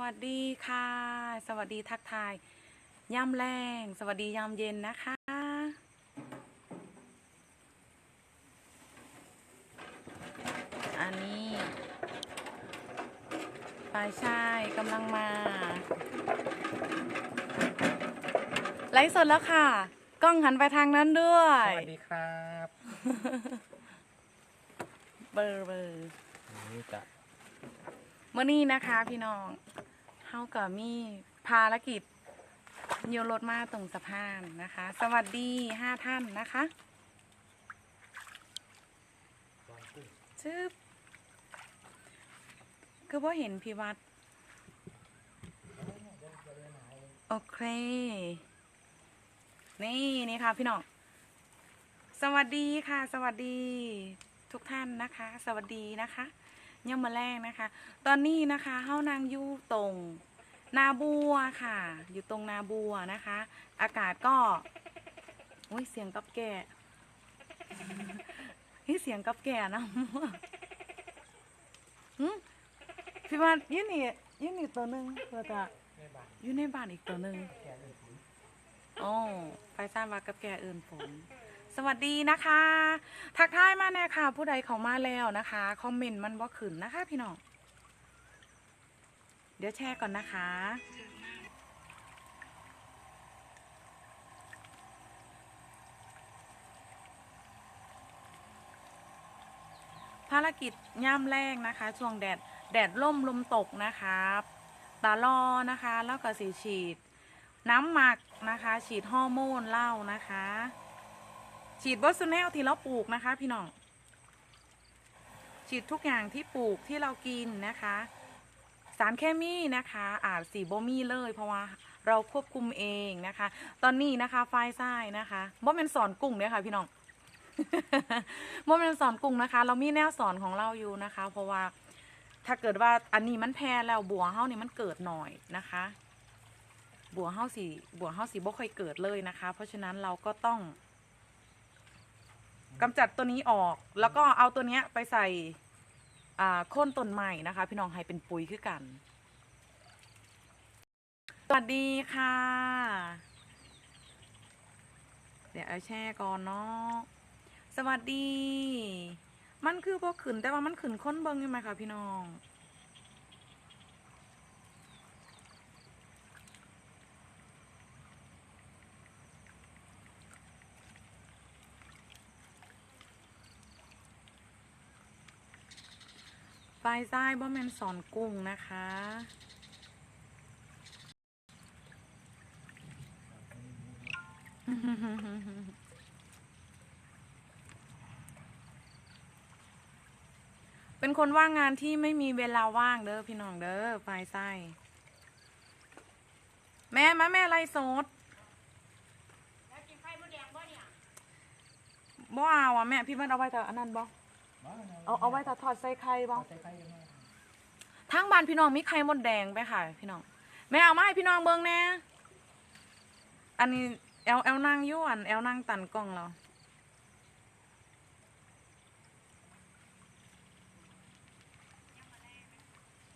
วัสดีค่ะ สวัสดีทักทายย่ำแรงสวัสดียามเย็นนะคะ อันนี้ฝ่ายชายกำลังมา ไลฟ์สดแล้วค่ะ กล้องหันไปทางนั้นด้วสยวัสดีครับ เบอร์เบอร์นี่จะเมื่อนี้นะคะพี่น้อง เฮากับมีภารกิจโยนรถมาตรงสะพานนะคะ สวัสดีห้าท่านนะคะชึบคือว่าเห็นพี่วัด โอเค นี่นี่ค่ะพี่น้องสวัสดีค่ะ สวัสดีทุกท่านนะคะ สวัสดีนะคะ ย่ำมาแรกนะคะ ตอนนี้นะคะเฮานางอยู่ตรงนาบัวค่ะ อยู่ตรงนาบัวนะคะ อากาศก็โอ้ยเสียงกับแก่นี่เสียงกับแก่นะหึพี่ว่ายืนนี่ยืนนี่ตัวหนึ่งแล้วก็ในบ้านอยู่ในบ้านอีกตัวหนึ่งแกเลยโอ้ไฟซ่านว่ากับแก่อื่นฝน สวัสดีนะคะ ทักทายมาแน่ค่ะ ผู้ใดเขามาแล้วนะคะ คอมเมนต์มันว่ขึ้นนะคะพี่น้อง เดี๋ยวแชร์ก่อนนะคะ ภารกิจย่ำแรกนะคะ ช่วงแดด แดดล่มลมตกนะคะตาลอนะคะ แล้วก็สีฉีด น้ำหมักนะคะ ฉีดฮอร์โมนเหล้านะคะ ฉีดบอสแนลที่เราปลูกนะคะ พี่น้อง ฉีดทุกอย่างที่ปลูกที่เรากินนะคะ สารเคมีนะคะอาจสีโบมีเลย เพราะว่าเราควบคุมเองนะคะ ตอนนี้นะคะไฟไส้นะคะบ่เป็นสอนกุ้งเนี่ยค่ะพี่น้องบ่เป็นสอนกุ้งนะคะ เรามีแนวสอนของเราอยู่นะคะ เพราะว่าถ้าเกิดว่าอันนี้มันแพร่แล้วบัวเฮานี่มันเกิดหน่อยนะคะ บัวเฮาสีบัวเฮาสีบ่ค่อยเกิดเลยนะคะ เพราะฉะนั้นเราก็ต้อง กำจัดตัวนี้ออก แล้วก็เอาตัวเนี้ยไปใส่โค่นต้นใหม่นะคะ พี่น้องให้เป็นปุ๋ยคือกัน สวัสดีค่ะ เดี๋ยวเอาแช่ก่อนเนาะสวัสดี มันคือพวกขืนแต่ว่ามันขืนค้นเบิงยังไงคะพี่น้อง ปลายไส้บ่แมนสอนกุ้งนะคะ เป็นคนว่างงานที่ไม่มีเวลาว่างเด้อพี่น้องเด้อปลายไส้ แม่มาแม่ไรโซดบ่เอาอะแม่พี่มันเอาไว้แต่อันนั้นบ่ เอาเอาไว้แต่ทอดใส่ไข่บ่ใส่ไข่ยังไงทางบ้านพี่น้องมีไข่มดแดงไปค่ะ พี่น้องแม่เอามาให้พี่น้องเบิ่งแหน่อันนี้แอลแอลนั่งอยู่อันแอลนั่งตันกล้องเรา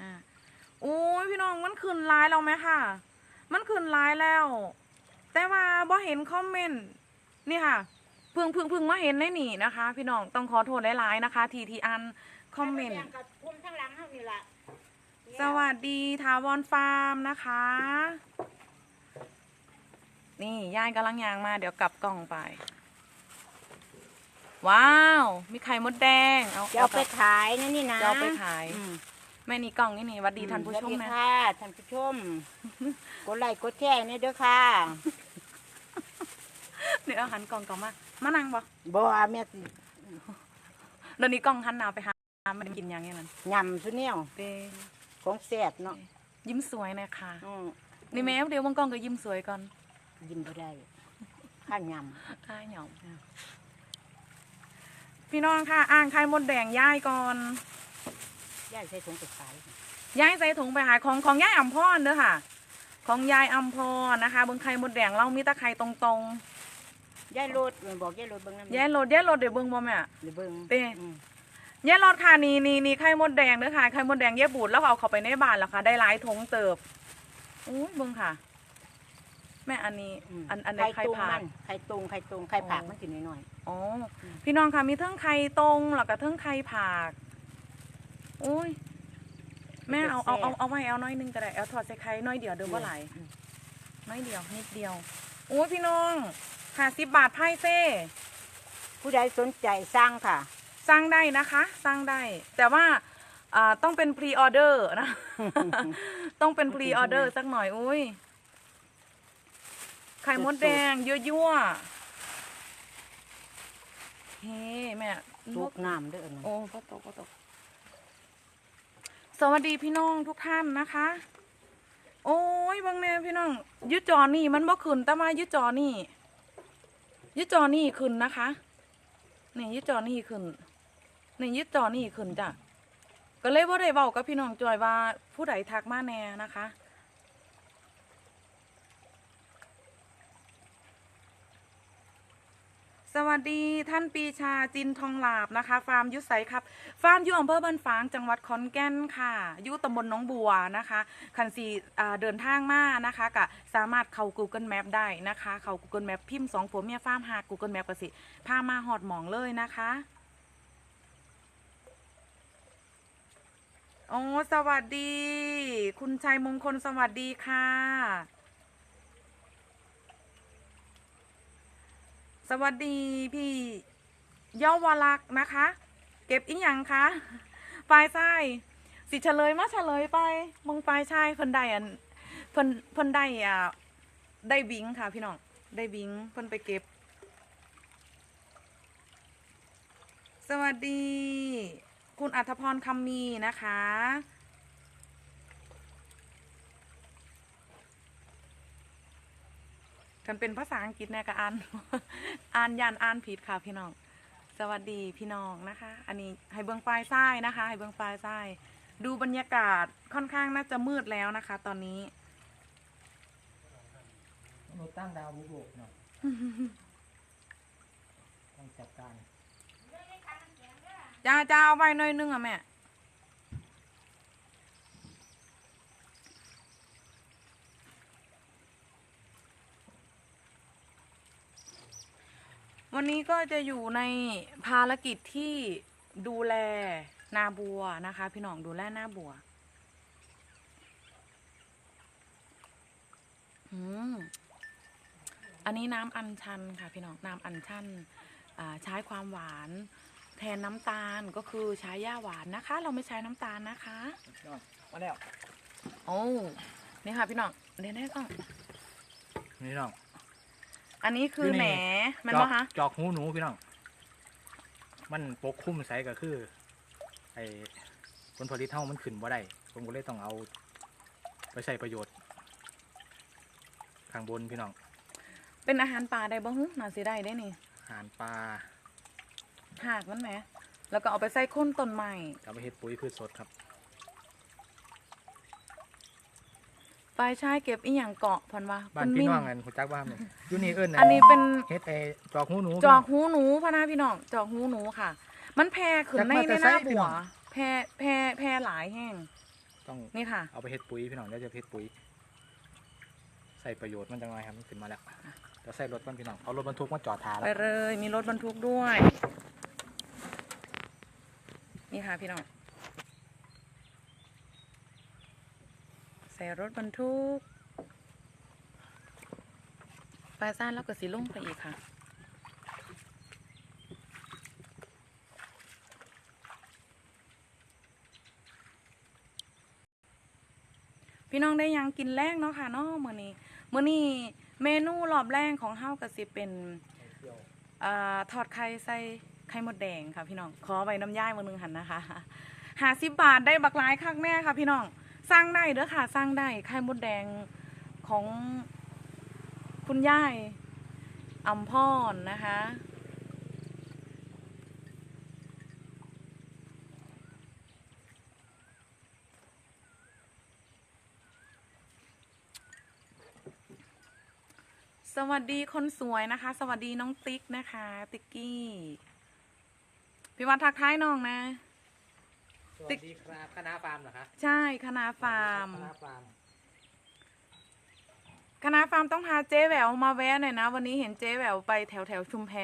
อ่าโอ้ยพี่น้องมันขึ้นไลน์เราไหมค่ะ มันขึ้นไลน์แล้ว แต่ว่าบ่เห็นคอมเมนต์นี่ค่ะเพิ่งเพิ่งเพิ่งมาเห็นในนี่นะคะ พี่น้องต้องขอโทษหลายๆนะคะ ทีทีอันคอมเมนต์กับพุ่มทั้งหลังเท่านี้ละสวัสดีทาวอนฟาร์มนะคะ นี่ยายกำลังยางมาเดี๋ยวกลับกล่องไป ว้าว มีไข่มดแดงเอาจะเอาไปขายนะนี่นะจะเอาไปขายแม่นี่กล่องนี่นี่วัดดีท่านผู้ชมนะค่ะท่านผู้ชมกดไลค์กดแชร์นี่เด้อค่ะ เดี๋ยวเอาหันกล่องกล่องมามานั่งบ่บ่แม่สิเดี๋ยวนี้กล่องหันหนาวไปหามันกินยังไงนั่นยำซุเนี่ยวเด้ของแซ่บเนาะยิ้มสวยหนะคะอืมนี่แม่เดี๋ยววงกล้องก็ยิ้มสวยก่อนยิ้มบ่ได้ข้ายค่ายหยอมพี่น้องค่ะอ่างไข่มดแดงย่ายก่อนำย่ายใส่ถุงไปขายย้ายใส่ถุงไปหายของของยายอัมพรเด้อค่ะ ของยายอัมพรนะคะเบิ้งไข่มดแดงเรามีแตะไคร่ตรง ย่ายโลดบอกย่ายโลดเบิ่งนำๆยายโหลดยายโหลดเดี๋ยวเบิ้งบ่แม่ เดี๋ยวเบิ่งเต้ อืมเย่รอดค่ะนี่นี่นี่ไข่มดแดงเด้อค่ะไข่มดแดงเย่บูดแล้วก็เอาเข้าไปในบ้านแล้วค่ะ ได้หลายทงเติบอุ้ยเบิ่งค่ะ แม่อันนี้มอันอันใดไข่ไข่ตุงผามัดนไข่ตุงไข่ตุงไข่ผักอ๋อมันกินน้อย อ๋ออม พี่น้องค่ะมีเทั้งไข่ตรงแล้วก็เทั้งไข่ผากอุ้ย แม่เอาเอาเอาเอาไว้เอาน้อยหนึงก็ได้เอาถอดใส่ไข่น้อยเดียวๆเดิมว่าไหลายอืมน้อยเดียวนิดเดียวโอ้ยพี่น้อง ห้าสิบบาทไพ่เซ่ผู้ใดสนใจสร้างค่ะ สร้างได้นะคะสร้างได้ แต่ว่าอ่าต้องเป็นพรีออเดอร์นะ ต้องเป็นพรีออเดอร์สักหน่อยอุ้ยไข่มดแดงยั่วๆเฮ้แม่ทุกน้ำเด้อนะโอ้ปะตกปะตกสวัสดีพี่น้องทุกท่านนะคะ โอ้ยบางแน่พี่น้องยึดจอนี่มันบ่ขึ้นแต่มายึดจอนี่ ยึดจอนี่ขึ้นนะคะนี่ยึดจอนี่ขึ้นนี่ยึดจอนี่ขึ้นจ้ะก็เลยว่าได้เว้ากับพี่น้องจอยว่าผู้ใดทักมาแน่นะคะ สวัสดีท่านปีชาจินทองหลาบนะคะ ฟาร์มยุไสครับ ฟาร์มอยู่อำเภอบันฝางจังหวัดขอนแก่นค่ะอยู่ตำบลหน้องบัวนะคะ คันสีเดินทางมานะคะก็สามารถเข้า Google Map ได้นะคะ เข้า Google Map พิมพ์สองผัวเมียฟาร์มหา Google Map ก็สิพามาหอดหมองเลยนะคะโอ้สวัสดี คุณชัยมงคลสวัสดีค่ะ สวัสดีพี่เยาวลักษ์นะคะ เก็บอีหยังคะปลายไส้สิเฉลยมาเฉลยไปมึงปลายชายเพิ่นได้อันเพิ่นเพิ่นได้อ่าได้บิงค่ะพี่น้องได้บิงเพิ่นไปเก็บ สวัสดี คุณอัธพรคำมีนะคะ กันเป็นภาษาอังกฤษเนี่ยก็อ่านอ่านยันอ่านผิดค่ะพี่น้อง สวัสดีพี่น้องนะคะ อันนี้ให้เบิ้งปลายไส้นะคะให้เบิ้งปลายไส้ดูบรรยากาศค่อนข้างน่าจะมืดแล้วนะคะ ตอนนี้มนุษย์ตั้งดาวบุกโลกหน่อยต้องจัดการจ้าจ้าเอาไว้หน่อยนึงอะแม่ วันนี้ก็จะอยู่ในภารกิจที่ดูแลนาบัวนะคะ พี่น้องดูแลนาบัวอืมอันนี้น้ำอัญชันค่ะพี่น้องน้ำอัญชันอ่าใช้ความหวานแทนน้ำตาลก็คือใช้ย่าหวานนะคะ เราไม่ใช้น้ำตาลนะคะมาแล้วโอ้นี่ค่ะพี่น้องเดี๋ยวได้ก่อนนี่น้อง อันนี้คืออยู่นี่แหนมันจอปะกคะจอกหูหนูพี่น้อง มันปกคลุมใสก็คือ ไอ้ผลผลิตเท่ามันขึ้นบ่ได้ผมก็เลยต้องเอาไปใช้ประโยชน์ ข้างบนพี่น้อง เป็นอาหารป่าได้บ้างน่าสิได้ได้นี่ อาหารปลาหากมันไหม แล้วก็เอาไปใส่ข้นต้นใหม่เอาไปเฮ็ดปุ๋ยพืชสดครับ ปลายชายเก็บอีหยังเกาะพันว่าบ้านคุณพี่มิ้น้องกันคุณจักว่าเนี่ยอยู่นี่เอิ้นอันนี้เป็นเฮ็ดไอ้จอกหูหนูจอกหูหนูพะนาพี่น้องจอกหูหนูค่ะ มันแพร่ขึ้นในในหน้าบัวแพร่แพร่แพร่หลายแห้งต้องนี่ค่ะ เอาไปเฮ็ดปุ๋ยพี่น้องเดี๋ยวจะเฮ็ดปุ๋ย ใส่ประโยชน์มันจังไงครับมันขึ้นมาแล้วเดี๋ยวใส่รถก่อนพี่น้องเอารถบรรทุกมาจอดทาไปแล้วเลย มีรถบรรทุกด้วย นี่ค่ะพี่น้อง ส่รถบรรทุกปลาซ่านแล้วก็สีลุ่งไปอีกค่ะ พี่น้องได้ยังกินแรงเนาะค่ะเนาะมื้อนี้มื้อนี้เมนูรอบแรกของเฮาก็สิเป็นอทอดไข่ใส่ไข่มดแดงค่ะพี่น้อง ขอไว้น้ำย่ายมือนึงหันนะคะหาสิบบาทได้บักหลายคักแม่ค่ะพี่น้อง สร้างได้เด้อค่ะ สร้างได้ไข่มดแดงของคุณย่ายอำพรนะคะ สวัสดีคนสวยนะคะ สวัสดีน้องติ๊กนะคะ ติ๊กกี้ พี่วัดทักท้ายน้องนะ สวัสดีครับคณะฟาร์มเหรอคะใช่คณะฟาร์มคณะฟาร์มคณะฟาร์มต้องพาเจ๊แหววมาแวะหน่อยนะ วันนี้เห็นเจ๊แหววไปแถวแถวชุมแพ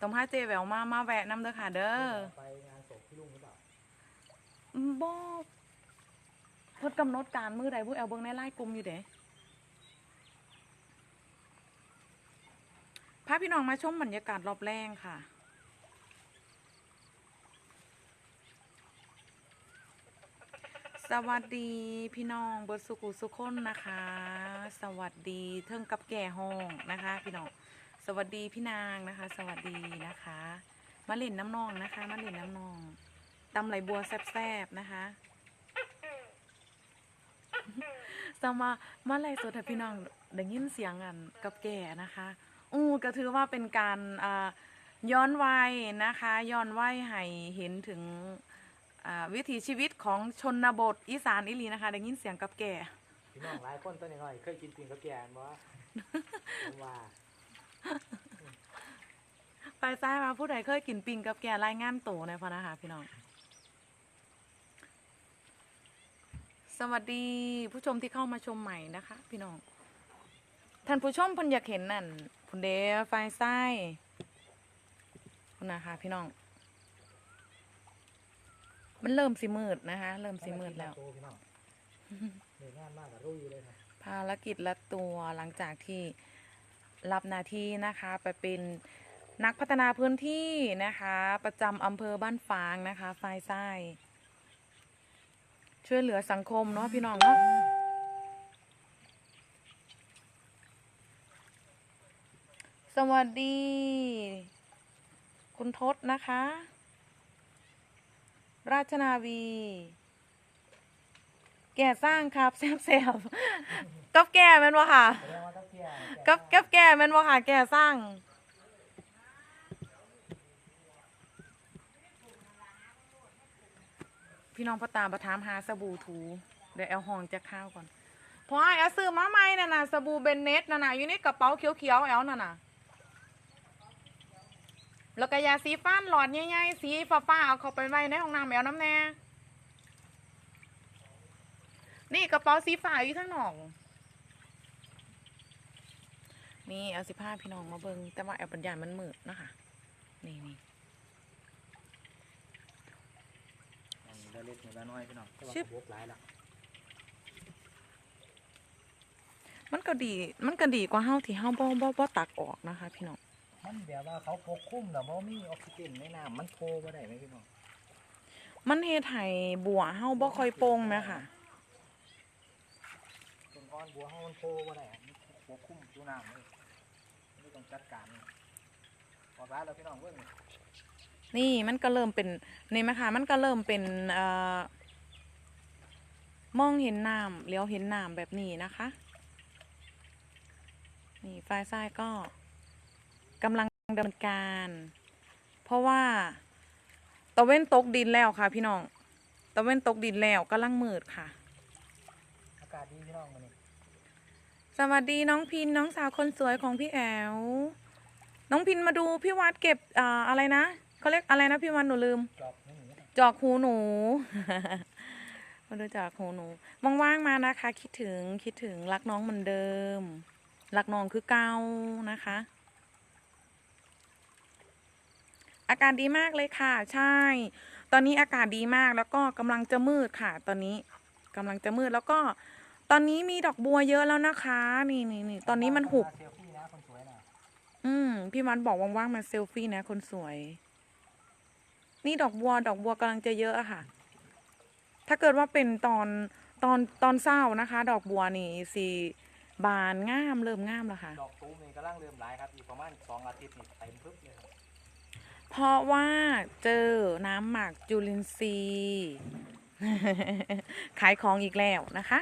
ต้องพาเจ๊แหววมามาแวะน้ำเด้อค่ะเด้อไปงานศพพี่ลุงหรือเปล่าบอกเพิ่นกำหนดการมือใดผู้แอลเบิ่งในไลน์กลุ่มอยู่เด้พาพี่น้องมาชมบรรยากาศรอบแรงค่ะ สวัสดีพี่น้องเบิร์ดสุกุสุคนนะคะ สวัสดีเทิงกับแก่ห้องนะคะ พี่น้องสวัสดีพี่นางนะคะ สวัสดีนะคะ มาเล่นน้ำนองนะคะมาเล่นน้ำนองตำไหลบัวแซบๆนะคะสมามาไล่สดให้พี่น้องได้ยินเสียงกันกับแก่นะคะอู้ก็ถือว่าเป็นการอ่าย้อนวัยนะคะ ย้อนวัยให้เห็นถึง วิถีชีวิตของชนบทอีสานอิลีนะคะได้ยินเสียงกับแก่พี่น้องหลายคนตัวน้อยๆเคยกินปิ่งกับแกนบ่ผมว่าไปซ้ายมาผู้ใดเคยกินปิงกับแก่รายงานโตในอยพอนะคะพี่น้อง สวัสดีผู้ชมที่เข้ามาชมใหม่นะคะ พี่น้อง ท่านผู้ชมเพิ่นอยากเห็นนั่นพุนเดไฟไส้คุณนะคะพี่น้อง มันเริ่มสิมืดนะคะ เริ่มสิมืดแล้วโตพี่น้องเหนื่อยงานมากกับรุ่ยเลยครับภารกิจละตัวหลังจากที่รับหน้าที่นะคะ ไปเป็นนักพัฒนาพื้นที่นะคะ ประจำอำเภอบ้านฝางนะคะไฟไส้ช่วยเหลือสังคมเนาะพี่น้องเนาะสวัสดี คุณทศนะคะ ราชนาวี แก่สร้างครับแซบๆกับแก่แม่นวะค่ะแสดงว่ากับแกกับกับแก่แม่นวะค่ะ แก่สร้างพี่น้องพ่อตาประทามหาสบู่ถู เดี๋ยวเอาห้องจะข้าวก่อนพอไอ้เอาซื้อมาใหม่น่ะนะสบู่เบนเน็ตน่ะนะอยู่ในกระเป๋าเขียวๆแอลน่ะนะ แล้วก็ยาสีฟันหลอดใหญ่ๆสีฟ้าๆเอาเข้าไปไว้ในห้องน้ำแอลน้ำแน่นี่กระเป๋าสีฟ้าอยู่ทั้งหนองนี่เอาสิผ้าพี่น้องมาเบิงแต่ว่าแอลปัญญามันมืดนะคะนี่นี่อันนี้ละเล็กนี่ละน้อยพี่น้องแต่ว่าชึบบวกหลายละมันก็ดี มันก็ดีกว่าเฮาที่เฮาบ่บ่บ่ตักออกนะคะ พี่น้อง มันแบบว่าเขาปกคลุมแต่ว่ามีออกซิเจนในน้ำมันโพบ่ได้ไหมพี่น้องมันเฮ็ดให้บัวเฮาบ่ค่อยโป่งนะคะต้นอ่อนบัวเฮามันโพบ่ได้มันปกคลุมอยู่น้ำเลยไม่ต้องจัดการเลยออกร้านแล้วพี่น้องเบิ่งนี่นี่มันก็เริ่มเป็นนี่ไหมคะมันก็เริ่มเป็นเอ่อมองเห็นน้ำเลี้ยวเห็นน้ำแบบนี้นะคะ นี่ฝ่ายซ้ายก็ กำลังดำเนินการ เพราะว่าตะเว้นตกดินแล้วค่ะ พี่น้องตะเว้นตกดินแล้วกำลังมืดค่ะ อากาศดีพี่น้องมันนี่สวัสดีน้องพินน้องสาวคนสวยของพี่แอวน้องพินมาดูพี่วัดเก็บอ่าอะไรนะเขาเรียกอะไรนะพี่วัดหนูลืม จอบไม่หนีนะจอกหูหนู มาดูจอกหูหนูว่างๆมานะคะ คิดถึงคิดถึงรักน้องเหมือนเดิม รักน้องคือเก่านะคะ อากาศดีมากเลยค่ะ ใช่ ตอนนี้อากาศดีมากแล้วก็กำลังจะมืดค่ะ ตอนนี้กำลังจะมืดแล้วก็ ตอนนี้มีดอกบัวเยอะแล้วนะคะ นี่นี่นี่ตอนนี้มันหุบอืมพี่วันบอกว่างๆมาเซลฟี่นะ คนสวย นี่ดอกบัว ดอกบัวกำลังจะเยอะอะค่ะ ถ้าเกิดว่าเป็นตอนตอนตอนเศร้านะคะ ดอกบัวนี่สีบานงามเริ่มงามแล้วค่ะ ดอกตูมนี่กำลังเริ่มหลายครับอีกประมาณสองอาทิตย์นี่เต็มพึบเลยครับ เพราะว่าเจอน้ำหมักจุลินทรีย์ขายของอีกแล้วนะคะ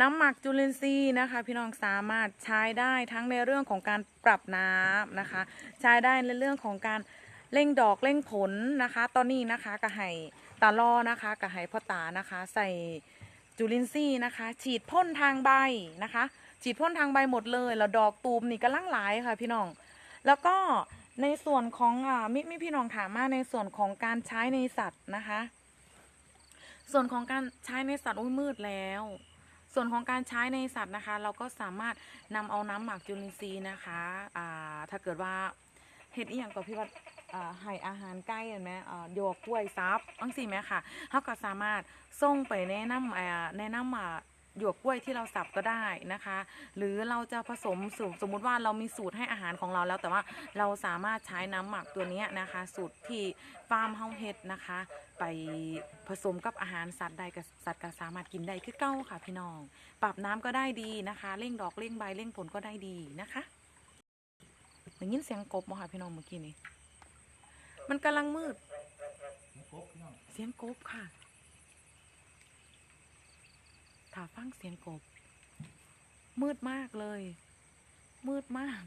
น้ำหมักจุลินทรีย์นะคะ พี่น้องสามารถใช้ได้ทั้งในเรื่องของการปรับน้ำนะคะ ใช้ได้ในเรื่องของการเร่งดอกเร่งผลนะคะ ตอนนี้นะคะกระไห้ตาล่อนะคะกระไห้พ่อตานะคะ ใส่จุลินทรีย์นะคะ ฉีดพ่นทางใบนะคะ ฉีดพ่นทางใบหมดเลย แล้วดอกตูมนี่กำลังหลายค่ะพี่น้อง แล้วก็ในส่วนของอ่ามิมิพี่น้องถามมาในส่วนของการใช้ในสัตว์นะคะ ส่วนของการใช้ในสัตว์อุ้ยมืดแล้ว ส่วนของการใช้ในสัตว์นะคะ เราก็สามารถนำเอาน้ำหมักจุลินทรีย์นะคะอ่าถ้าเกิดว่าเห็ดอีหยังกับพี่ว่าอ่าให้อาหารใกล้เห็นไหมอ่าโยกกล้วยซับอังสิไหมค่ะเขาก็สามารถส่งไปแนะนำแนะนำอ่า หยวกกล้วยที่เราสับก็ได้นะคะ หรือเราจะผสมสูตรสมมุติว่าเรามีสูตรให้อาหารของเราแล้วแต่ว่าเราสามารถใช้น้ำหมักตัวนี้นะคะ สูตรที่ฟาร์มเฮาเฮ็ดนะคะ ไปผสมกับอาหารสัตว์ใดกับสัตว์ก็สามารถกินได้คือเก้าค่ะพี่น้อง ปรับน้ำก็ได้ดีนะคะเร่งดอกเร่งใบเร่งผลก็ได้ดีนะคะได้ยินเสียงกบมั้ค่ะพี่น้องเมื่อกี้นี้มันกำลังมืดเสียงกบค่ะ ถ้าฟังเสียงกบ มืดมากเลย มืดมาก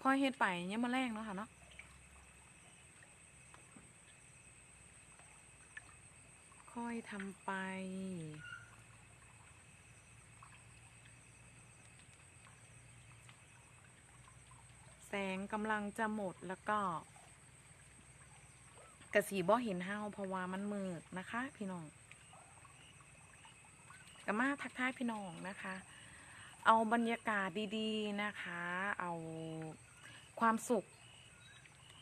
พอเฮ็ดไปยังมาแรงเนาะค่ะเนาะค่อยทำไป แสงกำลังจะหมดแล้วก็กระสีบ่เห็นเฮาเพราะว่ามันมืดนะคะ พี่น้องกมาทักทายพี่น้องนะคะ เอาบรรยากาศดีๆนะคะ เอาความสุข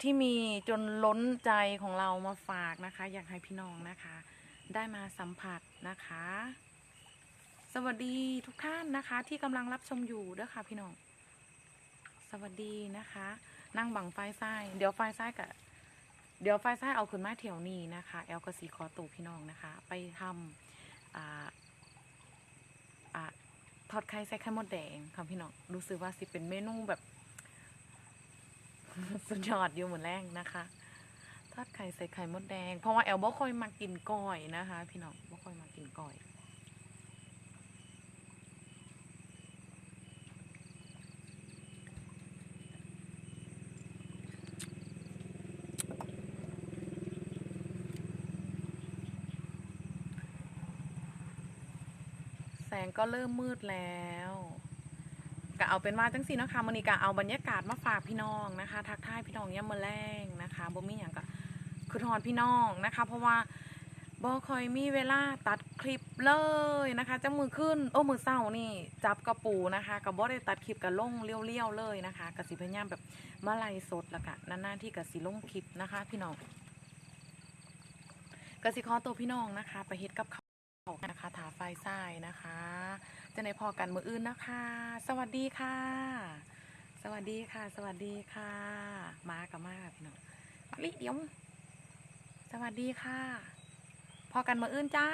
ที่มีจนล้นใจของเรามาฝากนะคะ อยากให้พี่น้องนะคะ ได้มาสัมผัสนะคะ สวัสดีทุกท่านนะคะ ที่กำลังรับชมอยู่เด้อค่ะพี่น้อง วัสดีนะคะ นั่งบังไฟซ้เดี๋ยวไฟซ้กับเดี๋ยวไฟซ้เอาขึ้นมาแถวนี้นะคะ แอลกสีคอตูพี่น้องนะคะ ไปทำออทอดไข่ใส่ไข่มดแดงค่ะพี่น้องรู้สึกว่าสิเป็นเมนูแบบ สุดยอดอยู่เหมือนแรกนะคะ ทอดไข่ใส่ไข่มดแดง เพราะว่าแอลบ่ค่อยมากินก้อยนะคะ พี่น้องบ่ค่อยมากินก้อย งก็เริ่มมืดแล้วก็เอาเป็นว่าจังสีนะคะมันนี้ก็เอาบรรยากาศมาฝากพี่น้องนะคะ ทักทายพี่น้องเยี่ยมมาแรงนะคะบ่มีอย่างก็คือทอนพี่น้องนะคะ เพราะว่าบ่คอยมีเวลาตัดคลิปเลยนะคะจะมือขึ้นโอ้มือเศร้านี่จับกระปูนะคะกับบ่ได้ตัดคลิปกับลงเลี้ยวๆเลยนะคะกับสิพยายามแบบมาไล่สดแล้วก็นานๆที่กับสิลงคลิปนะคะ พี่น้องกับสิขอตัวพี่น้องนะคะ ไปเฮ็ดกับข้า ออกนะคะถาไฟทรายนะคะ จะในพอกันมืออื่นนะคะ สวัสดีค่ะ สวัสดีค่ะ สวัสดีค่ะ มากับมากพี่น้องลิเดียว สวัสดีค่ะ พอกันมืออื่นจ้า